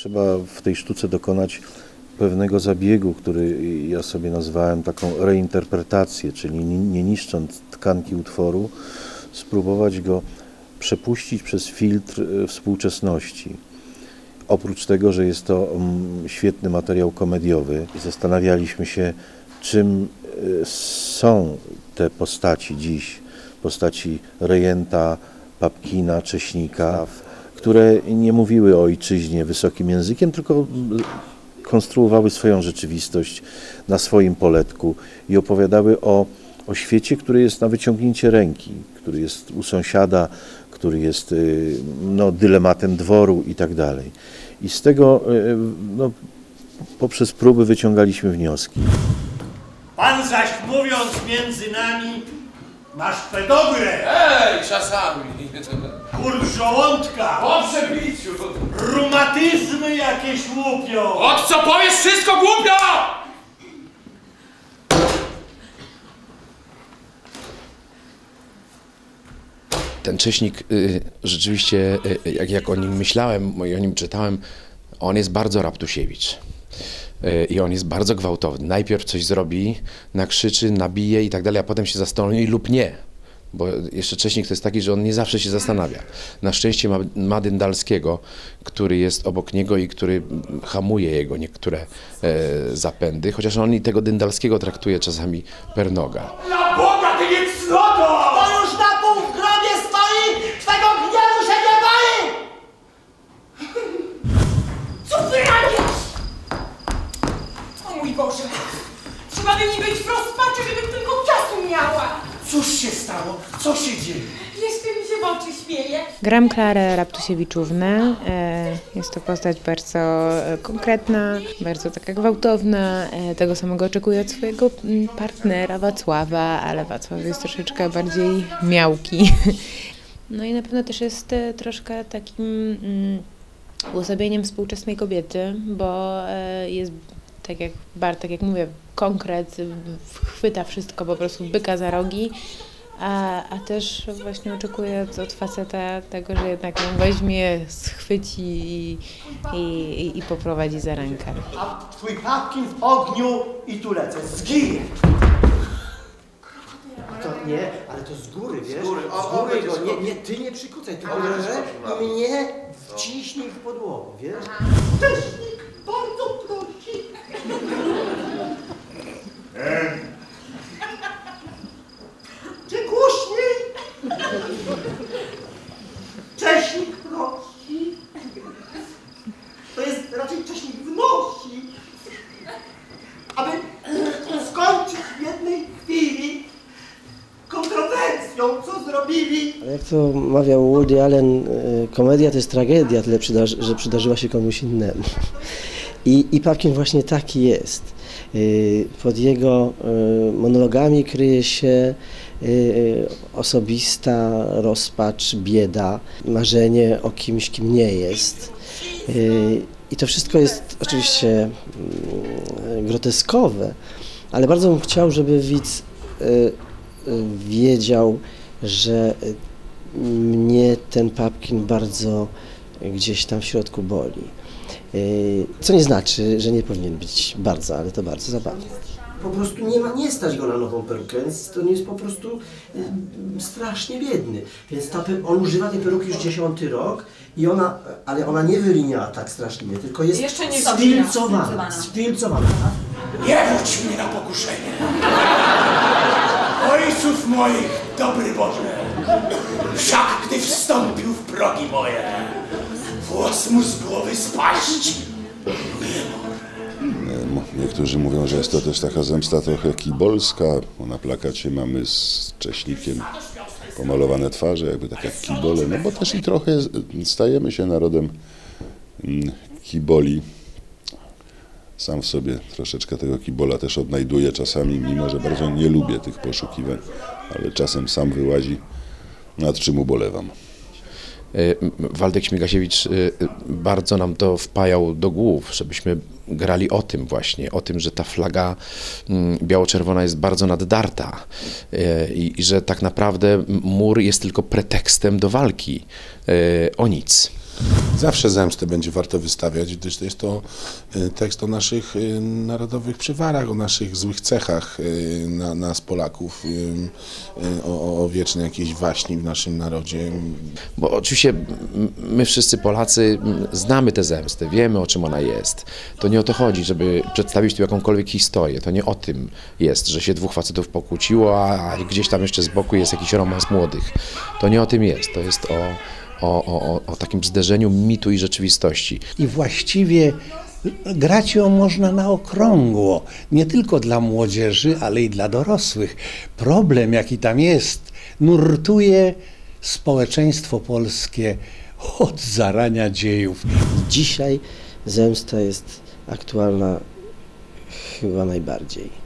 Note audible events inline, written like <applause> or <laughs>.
trzeba w tej sztuce dokonać pewnego zabiegu, który ja sobie nazwałem taką reinterpretację, czyli nie niszcząc tkanki utworu, spróbować go przepuścić przez filtr e, współczesności. Oprócz tego, że jest to mm, świetny materiał komediowy, zastanawialiśmy się, czym e, są te postaci dziś, postaci rejenta, Papkina, Cześnika, które nie mówiły o ojczyźnie wysokim językiem, tylko konstruowały swoją rzeczywistość na swoim poletku i opowiadały o, o świecie, który jest na wyciągnięcie ręki, który jest u sąsiada, który jest y, no, dylematem dworu i tak dalej. I z tego y, no, poprzez próby wyciągaliśmy wnioski. Pan zaś mówiąc między nami, masz pedogrę, Ej, czasami. kurz żołądka, Po przebiciu. rumatyzmy jakieś łupią. Od co powiesz wszystko głupio! Ten Cześnik y, rzeczywiście, y, jak, jak o nim myślałem i o nim czytałem, on jest bardzo Raptusiewicz. Y, I on jest bardzo gwałtowny. Najpierw coś zrobi, nakrzyczy, nabije i tak dalej, a potem się zastanowi lub nie. Bo jeszcze Cześnik to jest taki, że on nie zawsze się zastanawia. Na szczęście ma, ma Dyndalskiego, który jest obok niego i który hamuje jego niektóre e, zapędy, chociaż on i tego Dyndalskiego traktuje czasami per noga. Na Boga, ty nie cnoto! To już na pół w grobie stoi, twego gniewu się nie boi! Co wyrabiasz? O mój Boże! Trzeba by mi być w rozpaczy, żebym tylko czasu miała! Cóż się stało? Co się dzieje? Jeszcze mi się w oczy śmieje. Gram Klarę Raptusiewiczównę. E, Jest to postać bardzo e, konkretna, bardzo taka gwałtowna. E, Tego samego oczekuję od swojego mm, partnera Wacława, ale Wacław jest troszeczkę bardziej miałki. <laughs> No i na pewno też jest troszkę takim mm, uosobieniem współczesnej kobiety, bo e, jest tak jak Bartek, jak mówię, konkret, chwyta wszystko po prostu byka za rogi. A, a też właśnie oczekuję od, faceta tego, że jednak ją weźmie, schwyci i, i, i, poprowadzi za rękę. A twój papkin w ogniu i tu lecę, zginie! To nie, ale to z góry, wiesz? Z góry, o, z góry go, nie, nie, ty nie przykucaj, tylko mnie wciśnij w podłogę, wiesz? Teśnik bardzo prosi. Czy głośniej? Cześnik prosi. To jest raczej Cześnik wnosi. Aby skończyć w jednej chwili kontrowersją, co zrobili Ale Jak to mawiał Woody Allen, y, komedia to jest tragedia, tyle że przydarzyła się komuś innemu. I, I Papkin właśnie taki jest. Y, Pod jego y, monologami kryje się osobista rozpacz, bieda, marzenie o kimś, kim nie jest. I to wszystko jest oczywiście mm, groteskowe, ale bardzo bym chciał, żeby widz wiedział, że y, mnie ten Papkin bardzo gdzieś tam w środku boli. Y, Co nie znaczy, że nie powinien być bardzo, ale to bardzo zabawne. Po prostu nie, ma, nie stać go na nową perukę, więc to nie jest po prostu y, strasznie biedny. Więc ta, on używa tej peruki już dziesiąty rok i ona, ale ona nie wyliniała tak strasznie, tylko jest Jeszcze nie sfilcowana. Sfilcowana. Nie wódź mnie na pokuszenie. Ojców moich, dobry Boże, wszak gdy wstąpił w progi moje, włos mu z głowy spaść. M- Niektórzy mówią, że jest to też taka zemsta trochę kibolska, bo na plakacie mamy z Cześnikiem pomalowane twarze, jakby tak jak kibole, no bo też i trochę stajemy się narodem mm, kiboli. Sam w sobie troszeczkę tego kibola też odnajduję czasami, mimo że bardzo nie lubię tych poszukiwań, ale czasem sam wyłazi, nad czym ubolewam. M- Waldek Śmigasiewicz y, bardzo nam to wpajał do głów, żebyśmy grali o tym właśnie, o tym, że ta flaga mm, biało-czerwona jest bardzo naddarta y, i i że tak naprawdę mur jest tylko pretekstem do walki o nic. Zawsze zemstę będzie warto wystawiać, gdyż to jest to y, tekst o naszych y, narodowych przywarach, o naszych złych cechach y, na, nas Polaków, o, o wiecznej jakiejś waśni w naszym narodzie. Bo oczywiście my wszyscy Polacy znamy tę zemstę, wiemy o czym ona jest. To nie o to chodzi, żeby przedstawić tu jakąkolwiek historię. To nie o tym jest, że się dwóch facetów pokłóciło, a, gdzieś tam jeszcze z boku jest jakiś romans młodych. To nie o tym jest. To jest o, o, o- o takim zderzeniu mitu i rzeczywistości. I właściwie grać ją można na okrągło, nie tylko dla młodzieży, ale i dla dorosłych. Problem, jaki tam jest, nurtuje społeczeństwo polskie od zarania dziejów. Dzisiaj zemsta jest aktualna chyba najbardziej.